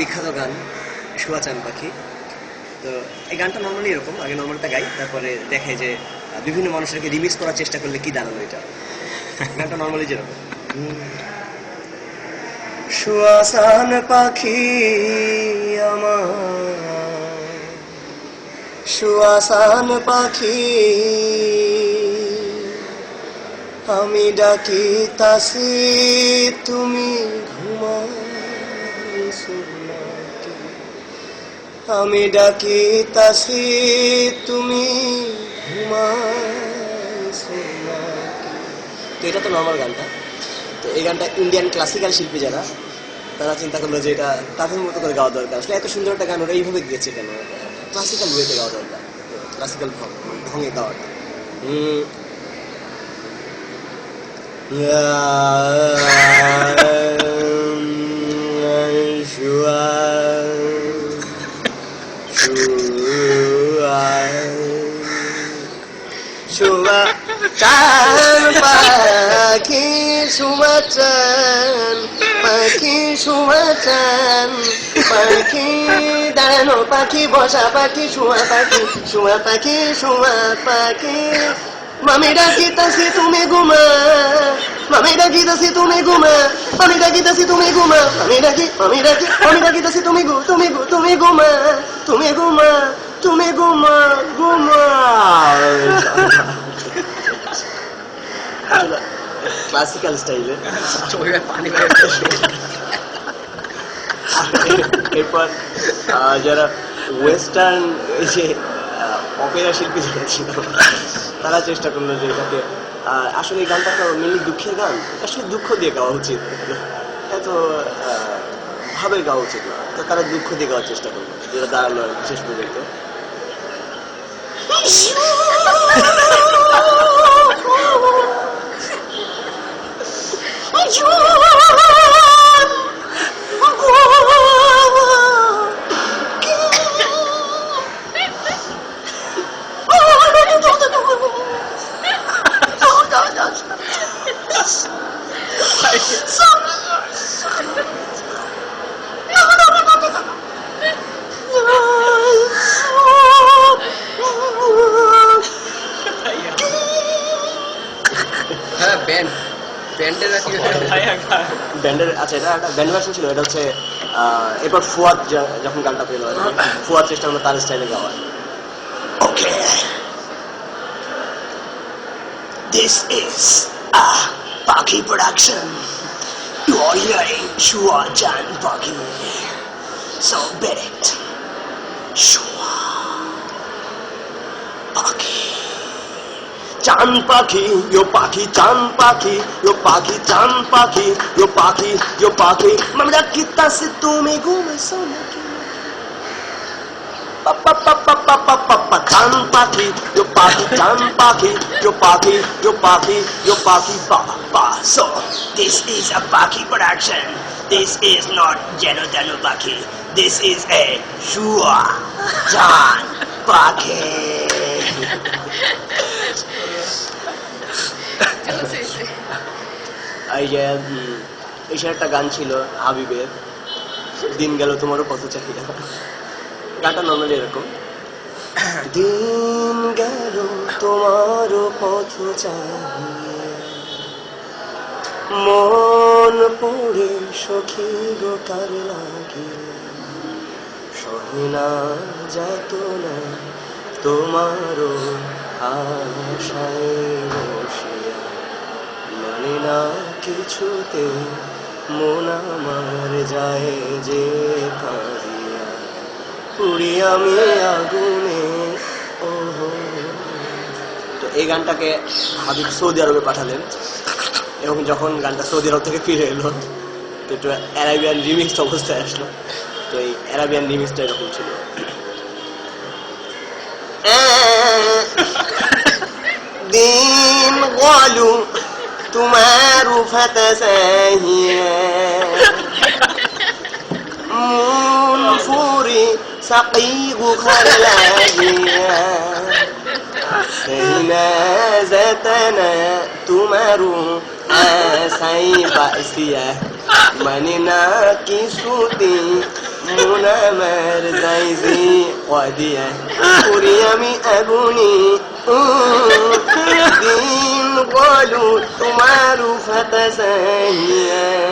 বিখ্যাত গান শুয়া চান পাখি। তো এই গানটা নর্মালি এরকম, আগে নর্মালটা গাই, তারপরে দেখে যে বিভিন্ন মানুষেরকে রিমিক্স করার চেষ্টা করলে কি দাঁড়াল এটা। গানটা নর্মালি যেরকম। শুয়াশান পাখি আমার শুয়াশান পাখি, আমি ডাকি তাসি তুমি ঘুমাইছো নাকি? আমি ডাকি তাসি তুমি? তো এটা তো নর্মাল গানটা। তো এই গানটা ইন্ডিয়ান ক্লাসিক্যাল শিল্পী যারা তারা চিন্তা করল যে এটা তাদের মতো করে গাওয়া দরকার। আসলে এত সুন্দর একটা গান ওরা এইভাবে গিয়েছে কেন? ক্লাসিক্যাল ওয়েতে গাওয়া দরকার। ক্লাসিক্যাল ঢঙে গাওয়াটা। উম, চান পাখি শুয়া পাখি শুয়া চান পাখি দাঁড়ানো পাখি, বসা পাখি, শুয়া পাখি শুয়া পাখি শুয়া পাখি। মামি ডাকিতাছি, তুমি ঘুমা। মামি ডাকিতাছি, তুমি ঘুমা। আমি ডাকিতাছি, তুমি ঘুমা। আমি ডাকি আমি ডাকি আমি ডাকিতাছি, তুমি ঘু তুমি ঘু, তুমি ঘুমা। তুমি ঘুমা তুমি ঘুমা ঘুমা। ক্লাসিক্যাল স্টাইলে এরপর আহ, যারা ওয়েস্টার্ন যে অপেরা শিল্পী যারা ছিল. তারা চেষ্টা করল যে এটাকে আহ, আসলে এই গানটা তো মেনলি দুঃখের গান। আসলে দুঃখ দিয়ে গাওয়া উচিত। এত ভাবে গাওয়া উচিত না। তো তারা দুঃখ দিয়ে গাওয়ার চেষ্টা করল। যেটা দাঁড়াল আর শেষ পর্যন্ত। ব্যান্ড ব্যান্ডের আর কি ব্যান্ডের আচ্ছা এটা একটা ব্যান্ড ভার্সন ছিল এটা হচ্ছে এরপর ফুয়াদ যখন গানটা পেল ফুয়াদ চেষ্টা করল তার স্টাইলে গাওয়ার। Okay this is Pakhi production you are hearing শুয়া জান পাখি সো বেট শুয়া চান পাখি ইয়ো পাখি চান পাখি ইয়ো পাখি চান পাখি ইয়ো পাখি ইয়ো পাখি चाँद पाखी जो पाखी चाँद पाखी जो पाखी जो पाखी जो पाखी पा दिस इज़ अ पाखी प्रोडक्शन दिस इज़ नॉट जेनो जेनो पाखी दिस इज़ ए এই যে একটা গান ছিল হাবিবের দিন গেল তোমারও পথ চাহিদা গানটা নর্মালি এরকম। দিন গেল তোমারও পথ চাহিয়ে মন পড়ে সখী গো কার লাগে। সহিনা যাত না তোমারও আশায়। কিছুতে মন আমার যায় যে কাঁদিয়া পুরি আমি আগুনে ওহো। তো এই গানটাকে হাবিব সৌদি আরবে পাঠালেন। এবং যখন গানটা সৌদি আরব থেকে ফিরে এলো তো একটু অ্যারাবিয়ান রিমিক্স অবস্থায় আসলো। তো এই অ্যারাবিয়ান রিমিক্সটা এরকম ছিল। দিন গলু معرفة ساهيا منفور سقيق خلاهية سينا زتنا تمارو آسي بأسيا من منا منامر زيزي قديا. قريمي أبني الجبال طوال فتسانيا